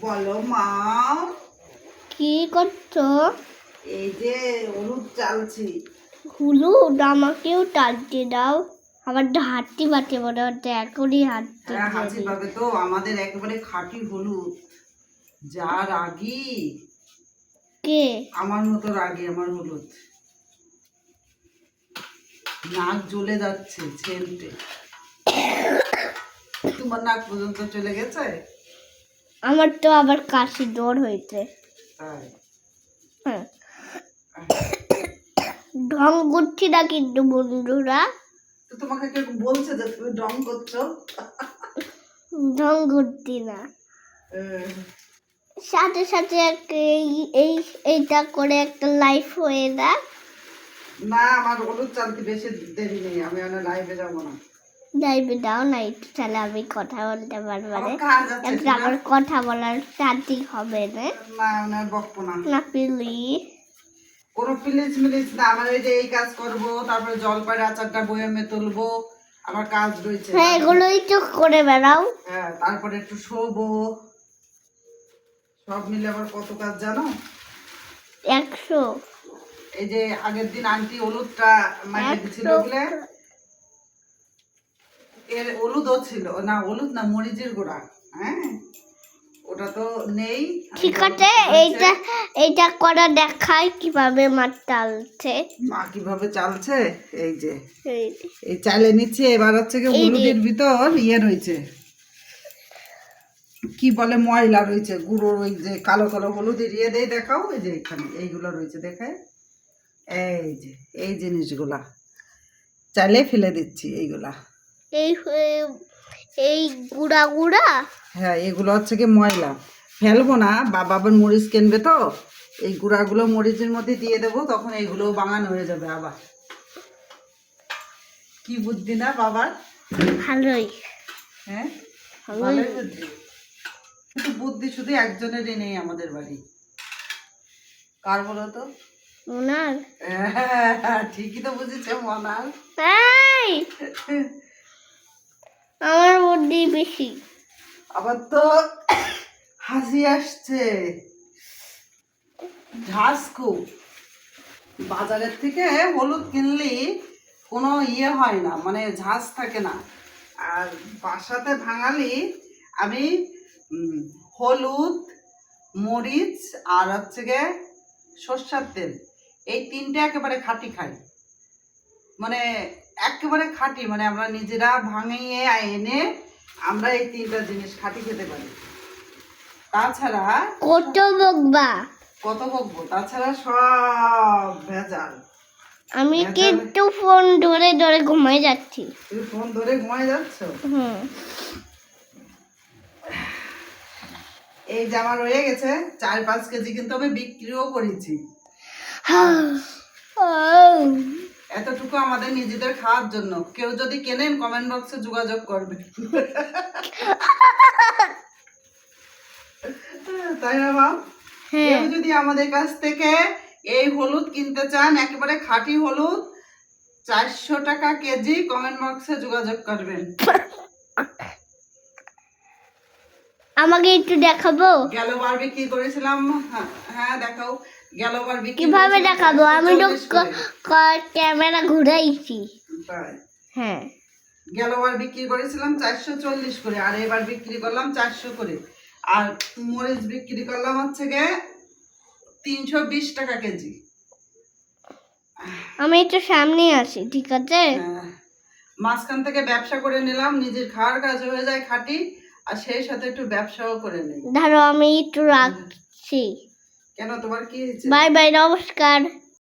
বলো মা। কি করছ? এই যে হলুদ চালছি হলুদ? আমাকেও টানতে দাও। আমার হাঁটতে পারছে মনে হচ্ছে এখনই হাঁটতে হ্যাঁ পাবে তো। আমাদের একেবারে খাঁটি হলুদ। যা রাগি। কে? আমার মতো রাগি আমার হলুদ। নাক জ্বলে যাচ্ছে ছেলটে তোমার নাক পর্যন্ত চলে গেছে? আমার তো আবার কাশি জ্বর হয়েছে। হ্যাঁ। ঢং করছি না কিন্তু বন্ধুরা। তোমাকে কেউ বলছে যে তুমি ডং করছ? ঢং করছি না সাথে সাথে এই এই এইটা করে একটা লাইফ হয়ে না না আমার হলুদ চালতে বেশি দেরি নেই আমি অনেক লাইভে যাব না। যাইবে দাও না একটু তাহলে আমি কথা বলতে পারব আমার কথা বলার শান্তি হবে না পিলি কোনো প্লিজ মিলিজ না আমার এই যে এই কাজ করব তারপরে জলপাইয়ের আচারটা বয়ামে তুলবো আমার কাজ রয়েছে। হ্যাঁ এগুলোই তো করে বেড়াও। হ্যাঁ তারপরে একটু শোবো। সব মিলে আবার কত কাজ জানো? একশো। এই যে আগের দিন আন্টি হলুদটা মাইকে দিছিল বলে এর হলুদও ছিল। না হলুদ না মরিচের গোড়া। হ্যাঁ? ওটা তো নেই। ঠিক আছে এইটা এইটা করা দেখায় কীভাবে মাছ টালছে মা কীভাবে চালছে? এই যে। এই চালে নিচ্ছে এবার হচ্ছে কি। হলুদের ভিতর ইয়ে রয়েছে। কি বলে ময়লা রয়েছে গুঁড়ো ওই যে কালো কালো হলুদের ইয়ে দিয়ে দেখাও। এই যে এখানে এইগুলো রয়েছে দেখায় এই যে এই জিনিসগুলা। চালে ফেলে দিচ্ছি এইগুলা। এই এই- গুড়া গুড়া? হ্যাঁ এগুলো হচ্ছে কি ময়লা। ফেলব না বাবা আবার মরিচ কিনবে তো। এই গুঁড়াগুলো মরিচের মধ্যে দিয়ে দেবো তখন এইগুলো বাগান হয়ে যাবে আবার। কি বুদ্ধি না বাবার? ভালোই। হ্যাঁ? ভালোই। বুদ্ধি। কিন্তু বুদ্ধি শুধু একজনেরই নেই আমাদের বাড়ি। কার বলো তো? ওনার হ্যাঁ, ঠিকই তো বুঝেছে মনার। এই বেশি। আবার তো হাসি আসছে। ঝাঁস খুব বাজারের থেকে হলুদ কিনলি কোনো ইয়ে হয় না মানে ঝাঁস থাকে না। আর বাসাতে ভাঙালি আমি হলুদ, মরিচ আর হচ্ছে গিয়ে সর্ষার তেল। এই তিনটে একেবারে খাঁটি খাই। মানে একেবারে খাঁটি মানে আমরা নিজেরা ভাঙিয়ে এনে আমরা এই তিনটা জিনিস খাঁটি খেতে পারি। তাছাড়া কত বকবা? কত বকবো? তাছাড়া সব ভেজাল। আমি। কিন্তু ফোন ধরে ধরে ঘুমাই যাচ্ছি। তুমি ফোন ধরে ঘুমাই যাচ্ছ? হুম। এই জামা রয়ে গেছে চার পাঁচ কেজি কিন্তু আমি বিক্রিও করেছি। এতটুকু আমাদের নিজেদের খাওয়ার জন্য। কেউ যদি কেনেন কমেন্ট বক্সে যোগাযোগ করবে। তাই না বাপ? হ্যাঁ। কেউ যদি আমাদের কাছ থেকে এই হলুদ কিনতে চান একেবারে খাঁটি হলুদ চারশো টাকা কেজি কমেন্ট বক্সে যোগাযোগ করবেন। আমাকে একটু দেখাবো? গেলবার বিক্রি করেছিলাম। হ্যাঁ, হ্যাঁ দেখাও। গেলবার বিক্রি কীভাবে দেখাবো? আমি তো 440 ক্যামেরা ঘুরাইছি। হ্যাঁ। গেলবার বিক্রি করেছিলাম চারশো চল্লিশ করে। আর এবার বিক্রি করলাম চারশো করে। আর মরিচ বিক্রি করলাম হচ্ছে গিয়ে তিনশো বিশ টাকা কেজি। আমি একটু সামনে আসি ঠিক আছে? হ্যাঁ। মাঝখান থেকে ব্যবসা করে নিলাম নিজের খাওয়ার কাজ হয়ে যায় খাঁটি। আর সেই সাথে একটু ব্যবসাও করে নেই। ধরো আমি একটু রাখছি। কেন তোমার কি হয়েছে? বাই বাই নমস্কার।